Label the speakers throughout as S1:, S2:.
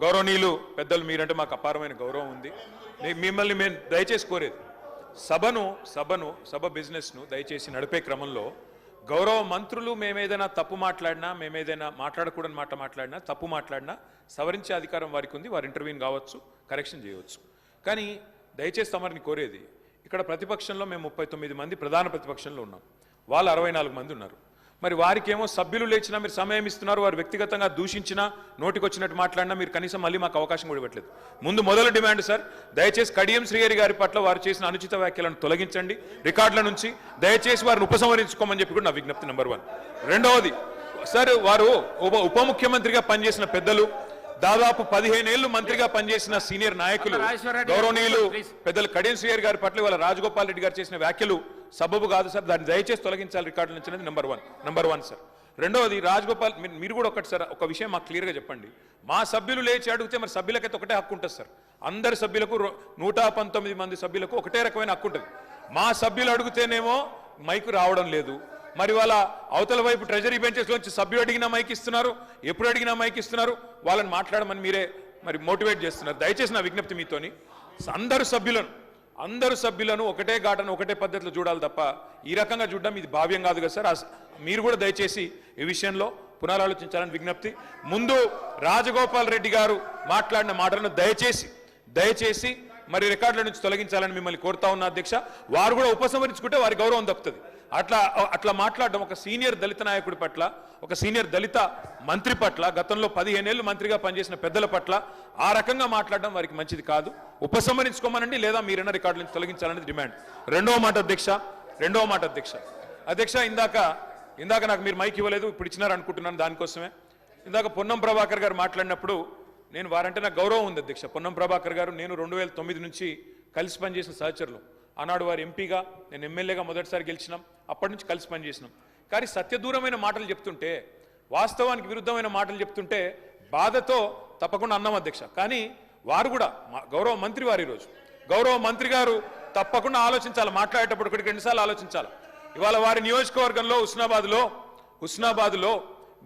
S1: గౌరవనీయులు పెద్దలు మీరంటే మాకు అపారమైన గౌరవం ఉంది. మీ- మిమ్మల్ని మేము దయచేసి కోరేది సభను సభను సభ బిజినెస్ను దయచేసి నడిపే క్రమంలో గౌరవ మంత్రులు మేమేదైనా తప్పు మాట్లాడినా మేమేదైనా మాట్లాడకూడని మాట మాట్లాడినా తప్పు మాట్లాడినా సవరించే అధికారం వారికి ఉంది వారు ఇంటర్వ్యూని కావచ్చు కరెక్షన్ చేయవచ్చు. కానీ దయచేసి తమరిని కోరేది ఇక్కడ ప్రతిపక్షంలో మేము ముప్పై తొమ్మిది మంది ప్రధాన ప్రతిపక్షంలో ఉన్నాం. వాళ్ళు అరవై నాలుగు మంది ఉన్నారు. మరి వారికేమో సభ్యులు లేచినా మీరు సమయం ఇస్తున్నారు వారు వ్యక్తిగతంగా దూషించినా నోటికొచ్చినట్టు మాట్లాడినా మీరు కనీసం మళ్ళీ మాకు అవకాశం కూడా ఇవ్వట్లేదు. ముందు మొదలు డిమాండ్ సార్ దయచేసి కడియం శ్రీహరి గారి పట్ల వారు చేసిన అనుచిత వ్యాఖ్యలను తొలగించండి. రికార్డుల నుంచి దయచేసి వారిని ఉపసంహరించుకోమని చెప్పి కూడా నా విజ్ఞప్తి నెంబర్ వన్ రెండవది సార్ వారు ఉప ఉప ముఖ్యమంత్రిగా పనిచేసిన పెద్దలు దాదాపు పదిహేను ఏళ్ళు మంత్రిగా పనిచేసిన సీనియర్ నాయకులు గౌరవనీయులు. పెద్దలు కడియం శ్రీహరి గారి పట్ల వాళ్ళ రాజగోపాల్ రెడ్డి గారు చేసిన వ్యాఖ్యలు సబబు కాదు సార్ దాన్ని దయచేసి తొలగించాలి రికార్డుల నుంచి అనేది number one number one sir రెండవది రాజగోపాల్ మీరు- కూడా ఒకటి సార్ ఒక విషయం మాకు క్లియర్గా చెప్పండి. మా సభ్యులు లేచి అడిగితే మరి సభ్యులకైతే ఒకటే హక్కు ఉంటుంది సార్ అందరి సభ్యులకు నూట పంతొమ్మిది మంది సభ్యులకు ఒకటే రకమైన హక్కు ఉంటుంది. మా సభ్యులు అడిగితేనేమో మైకు రావడం లేదు. మరి వాళ్ళ అవతల వైపు ట్రెజరీ బెంచెస్ లోంచి సభ్యులు అడిగినా మైక్ ఇస్తున్నారు ఎప్పుడు అడిగినా మైక్ ఇస్తున్నారు వాళ్ళని మాట్లాడమని మీరే మరి మోటివేట్ చేస్తున్నారు. దయచేసి నా విజ్ఞప్తి మీతోని అందరు సభ్యులను అందరు సభ్యులను ఒకటే ఘాటను ఒకటే పద్ధతిలో చూడాలి తప్ప ఈ రకంగా చూడడం ఇది భావ్యం కాదు కదా సార్? మీరు కూడా దయచేసి ఈ విషయంలో పునరాలోచించాలని విజ్ఞప్తి. ముందు రాజగోపాల్ రెడ్డి గారు మాట్లాడిన మాటలను దయచేసి దయచేసి మరి రికార్డుల నుంచి తొలగించాలని మిమ్మల్ని కోరుతా ఉన్నా అధ్యక్ష. వారు కూడా ఉపసంహరించుకుంటే వారి గౌరవం దక్కుతుంది. అట్లా అట్లా మాట్లాడడం ఒక సీనియర్ దళిత నాయకుడి పట్ల ఒక సీనియర్ దళిత మంత్రి పట్ల గతంలో పదిహేనేళ్ళు మంత్రిగా పనిచేసిన పెద్దల పట్ల ఆ రకంగా మాట్లాడడం వారికి మంచిది కాదు. ఉపసంహరించుకోమనండి లేదా మీరైనా రికార్డుల నుంచి తొలగించాలనేది డిమాండ్. రెండవ మాట అధ్యక్ష రెండవ మాట అధ్యక్ష. అధ్యక్ష ఇందాక ఇందాక నాకు మీరు మైక్ ఇవ్వలేదు ఇప్పుడు ఇచ్చినారు అనుకుంటున్నాను దానికోసమే. ఇందాక పొన్నం ప్రభాకర్ గారు మాట్లాడినప్పుడు నేను వారంటే నాకు గౌరవం ఉంది అధ్యక్ష. పొన్నం ప్రభాకర్ గారు నేను రెండు వేల తొమ్మిది నుంచి కలిసి పనిచేసిన సహచరులు. ఆనాడు వారు ఎంపీగా నేను ఎమ్మెల్యేగా మొదటిసారి గెలిచినాం. అప్పటి నుంచి కలిసి పనిచేసినాం. కానీ సత్యదూరమైన మాటలు చెప్తుంటే వాస్తవానికి విరుద్ధమైన మాటలు చెప్తుంటే బాధతో తప్పకుండా అన్నాం అధ్యక్ష. కానీ వారు కూడా మా గౌరవ మంత్రి వారు ఈరోజు. గౌరవ మంత్రి గారు తప్పకుండా ఆలోచించాలి. మాట్లాడేటప్పుడు ఇక్కడికి రెండుసార్లు ఆలోచించాలి. ఇవాళ వారి నియోజకవర్గంలో హుస్నాబాద్లో హుస్నాబాద్లో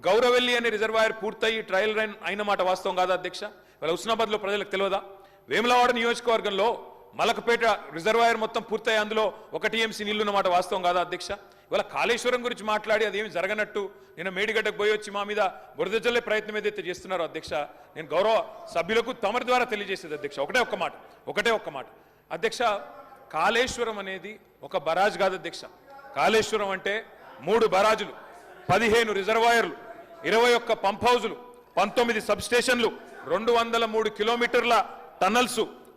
S1: గౌరవెల్లి అనే రిజర్వాయర్ పూర్తయి ట్రయల్ రైన్ అయిన మాట వాస్తవం కాదా అధ్యక్ష? ఇవాళ హుస్నాబాద్లో ప్రజలకు తెలియదా? వేములవాడ నియోజకవర్గంలో మలకపేట రిజర్వాయర్ మొత్తం పూర్తయి అందులో ఒక టీఎంసీ నీళ్ళు ఉన్నమాట వాస్తవం కాదా అధ్యక్ష? ఇవాళ కాళేశ్వరం గురించి మాట్లాడి అదేమి జరగనట్టు నేను మేడిగడ్డకు పోయి వచ్చి మా మీద బురదజల్లే ప్రయత్నం ఏదైతే చేస్తున్నారో అధ్యక్ష నేను గౌరవ సభ్యులకు తమరి ద్వారా తెలియజేసేది అధ్యక్ష. ఒకటే ఒక్క మాట ఒకటే ఒక్క మాట. అధ్యక్ష కాళేశ్వరం అనేది ఒక బరాజ్ కాదు అధ్యక్ష. కాళేశ్వరం అంటే మూడు బరాజులు పదిహేను రిజర్వాయర్లు ఇరవై ఒక్క పంప్ హౌజులు పంతొమ్మిది సబ్ స్టేషన్లు రెండు వందల మూడు కిలోమీటర్ల టన్నల్సు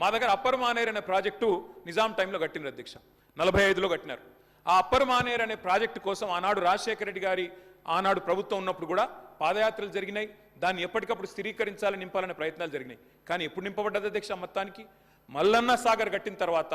S1: మా దగ్గర అప్పర్ మానేర్ అనే ప్రాజెక్టు నిజాం టైంలో కట్టినారు అధ్యక్ష. నలభై ఐదులో కట్టినారు. ఆ అప్పర్ మానేర్ అనే ప్రాజెక్టు కోసం ఆనాడు రాజశేఖర రెడ్డి గారి ఆనాడు ప్రభుత్వం ఉన్నప్పుడు కూడా పాదయాత్రలు జరిగినాయి. దాన్ని ఎప్పటికప్పుడు స్థిరీకరించాలని నింపాలనే ప్రయత్నాలు జరిగినాయి. కానీ ఎప్పుడు నింపబడ్డది అధ్యక్ష మొత్తానికి? మల్లన్న సాగర్ కట్టిన తర్వాత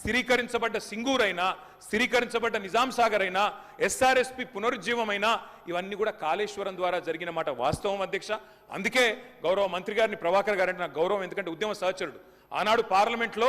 S1: స్థిరీకరించబడ్డ సింగూర్ అయినా స్థిరీకరించబడ్డ నిజాం సాగర్ అయినా ఎస్ఆర్ఎస్పి పునరుజ్జీవమైనా ఇవన్నీ కూడా కాళేశ్వరం ద్వారా జరిగిన మాట వాస్తవం అధ్యక్ష. అందుకే గౌరవ మంత్రి గారిని ప్రభాకర్ గారు అంటే నాకు గౌరవం ఎందుకంటే ఉద్యమ సహచరుడు. ఆనాడు పార్లమెంట్లో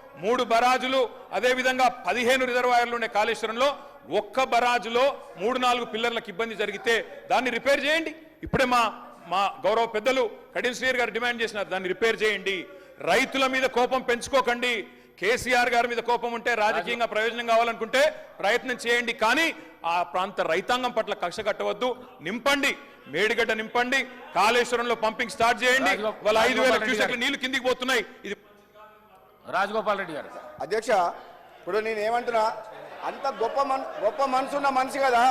S1: మూడు బరాజులు అదేవిధంగా పదిహేను రిజర్వాయర్లు ఉండే కాళేశ్వరంలో. ఒక్క బరాజులో మూడు నాలుగు పిల్లర్లకు ఇబ్బంది జరిగితే దాన్ని రిపేర్ చేయండి. ఇప్పుడే మా మా గౌరవ పెద్దలు కడియం శ్రీయర్ గారు డిమాండ్ చేసినారు దాన్ని రిపేర్ చేయండి. రైతుల మీద కోపం పెంచుకోకండి. కేసీఆర్ గారి మీద కోపం ఉంటే రాజకీయంగా ప్రయోజనం కావాలనుకుంటే ప్రయత్నం చేయండి. కానీ ఆ ప్రాంత రైతాంగం పట్ల కక్ష కట్టవద్దు. నింపండి. మేడిగడ్డ నింపండి. కాళేశ్వరంలో పంపింగ్ స్టార్ట్ చేయండి. వాళ్ళ ఐదు వేల క్యూసెక్లు
S2: గారు.
S1: నీళ్ళు కిందికి పోతున్నాయి. ఇది
S2: రాజగోపాల్ రెడ్డి గారు.
S3: అధ్యక్ష ఇప్పుడు నేను ఏమంటున్నా అంత గొప్ప మన గొప్ప మనసున్న మనిషి కదా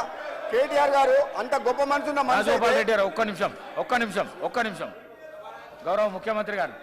S3: కేటీఆర్ గారు అంత గొప్ప మనసున్న మనిషి
S2: రాజగోపాల్ రెడ్డి గారు ఒక్క నిమిషం ఒక్క నిమిషం ఒక్క నిమిషం. గౌరవ ముఖ్యమంత్రి గారు